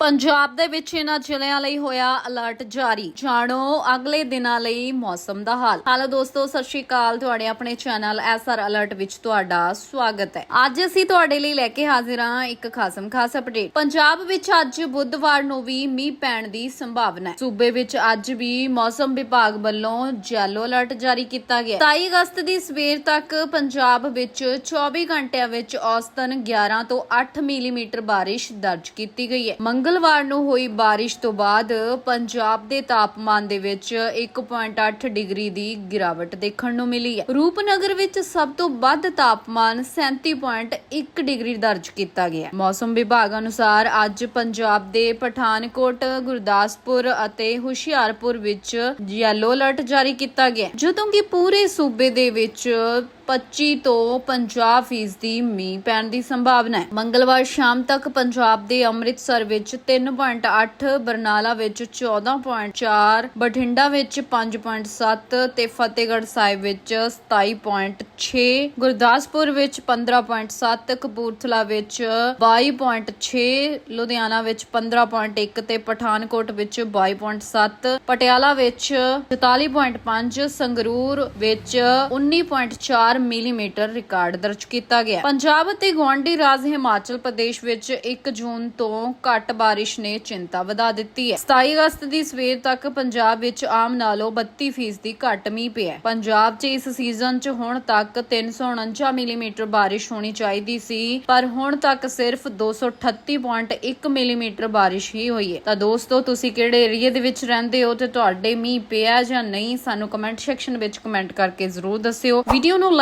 ਪੰਜਾਬ ਦੇ ਵਿੱਚ ਇਹਨਾਂ ਜ਼ਿਲ੍ਹਿਆਂ ਲਈ ਹੋਇਆ ਅਲਰਟ ਜਾਰੀ। ਜਾਣੋ, ਅਗਲੇ ਦਿਨਾਂ ਲਈ ਮੌਸਮ ਦਾ ਹਾਲ। ਹਾਲੋ ਦੋਸਤੋ, ਸਤਿ ਸ਼੍ਰੀ ਅਕਾਲ। ਤੁਹਾਡੇ ਆਪਣੇ ਚੈਨਲ ਐਸਆਰ ਅਲਰਟ ਵਿੱਚ ਤੁਹਾਡਾ ਸਵਾਗਤ ਹੈ। ਅੱਜ ਅਸੀਂ ਤੁਹਾਡੇ ਲਈ ਲੈ ਕੇ ਹਾਜ਼ਰ ਹਾਂ ਇੱਕ ਖਾਸਮ ਖਾਸ ਅਪਡੇਟ। ਪੰਜਾਬ ਵਿੱਚ ਅੱਜ ਬੁੱਧਵਾਰ ਨੂੰ ਵੀ ਮੀਂਹ ਪੈਣ ਦੀ ਸੰਭਾਵਨਾ ਹੈ। ਸੂਬੇ ਵਿੱਚ ਅੱਜ ਵੀ ਮੌਸਮ ਵਿਭਾਗ ਵੱਲੋਂ ਯੈਲੋ ਅਲਰਟ ਜਾਰੀ ਕੀਤਾ ਗਿਆ। 27 ਅਗਸਤ ਦੀ ਸਵੇਰ ਤੱਕ ਪੰਜਾਬ ਵਿੱਚ 24 ਘੰਟਿਆਂ ਵਿੱਚ ਔਸਤਨ 11 ਤੋਂ 8 ਮਿਲੀਮੀਟਰ ਬਾਰਿਸ਼ ਦਰਜ ਕੀਤੀ ਗਈ ਹੈ। ਮੰਗਲਵਾਰ ਨੂੰ ਹੋਈ ਬਾਰਿਸ਼ ਤੋਂ ਬਾਅਦ ਪੰਜਾਬ ਦੇ ਤਾਪਮਾਨ ਦੇ ਵਿੱਚ 1.8 ਡਿਗਰੀ ਦੀ ਗਿਰਾਵਟ ਦੇਖਣ ਨੂੰ ਮਿਲੀ ਹੈ। ਰੂਪਨਗਰ ਵਿੱਚ ਸਭ ਤੋਂ ਵੱਧ ਤਾਪਮਾਨ 37.1 ਡਿਗਰੀ ਦਰਜ ਕੀਤਾ ਗਿਆ ਮੌਸਮ ਵਿਭਾਗ ਅਨੁਸਾਰ ਅੱਜ ਪੰਜਾਬ ਦੇ ਪਠਾਨਕੋਟ, ਗੁਰਦਾਸਪੁਰ ਅਤੇ ਹੁਸ਼ਿਆਰਪੁਰ ਵਿੱਚ ਯੈਲੋ ਅਲਰਟ ਜਾਰੀ ਕੀਤਾ ਗਿਆ ਜਦੋਂ ਕਿ ਪੂਰੇ ਸੂਬੇ ਦੇ ਵਿੱਚ 25 ਤੋਂ 50 ਫੀਸਦੀ ਮੀਂਹ ਪੈਣ ਦੀ ਸੰਭਾਵਨਾ ਹੈ। ਮੰਗਲਵਾਰ ਸ਼ਾਮ ਤੱਕ ਪੰਜਾਬ ਦੇ ਅੰਮ੍ਰਿਤਸਰ ਵਿੱਚ 3.8 ਬਰਨਾਲਾ ਵਿੱਚ 14.4 ਬਠਿੰਡਾ ਵਿੱਚ 5.7 ਤੇ ਫਤਿਹਗੜ੍ਹ ਸਾਹਿਬ ਵਿੱਚ 27.6 ਗੁਰਦਾਸਪੁਰ ਵਿੱਚ 15.7 ਕਪੂਰਥਲਾ ਵਿੱਚ 22.6 ਲੁਧਿਆਣਾ ਵਿੱਚ 15.1 ਤੇ ਪਠਾਨਕੋਟ ਵਿੱਚ 22.7 ਪਟਿਆਲਾ ਵਿੱਚ 44.5 ਸੰਗਰੂਰ ਵਿੱਚ 19.4 ਮਿਲੀਮੀਟਰ ਰਿਕਾਰਡ ਦਰਜ ਕੀਤਾ ਗਿਆ। ਪੰਜਾਬ ਅਤੇ ਗੁਆਂਢੀ ਰਾਜ ਹਿਮਾਚਲ ਪ੍ਰਦੇਸ਼ ਵਿੱਚ 1 ਜੂਨ ਤੋਂ ਘੱਟ ਬਾਰਿਸ਼ ਨੇ ਚਿੰਤਾ ਵਧਾ ਦਿੱਤੀ ਹੈ। 27 ਅਗਸਤ ਦੀ ਸਵੇਰ ਤੱਕ ਪੰਜਾਬ ਵਿੱਚ ਆਮ ਨਾਲੋਂ 32% ਫੀਸਦੀ ਘੱਟ ਮੀਂਹ ਪਿਆ ਪੰਜਾਬ 'ਚ ਇਸ ਸੀਜ਼ਨ 'ਚ ਹੁਣ ਤੱਕ 349 ਮਿਲੀਮੀਟਰ ਬਾਰਿਸ਼ ਹੋਣੀ ਚਾਹੀਦੀ ਸੀ, ਪਰ ਹੁਣ ਤੱਕ ਸਿਰਫ 238.1 ਮਿਲੀਮੀਟਰ ਬਾਰਿਸ਼ ਹੀ ਹੋਈ ਹੈ। ਤਾਂ ਦੋਸਤੋ, ਤੁਸੀਂ ਕਿਹੜੇ ਏਰੀਆ ਦੇ ਵਿੱਚ ਰਹਿੰਦੇ ਹੋ ਤੇ ਤੁਹਾਡੇ ਮੀਂਹ ਪਿਆ ਜਾਂ ਨਹੀਂ, ਸਾਨੂੰ ਕਮੈਂਟ ਸੈਕਸ਼ਨ ਵਿੱਚ ਕਮੈਂਟ ਕਰਕੇ ਜ਼ਰੂਰ ਦੱਸਿਓ। ਵੀਡੀਓ ਨੂੰ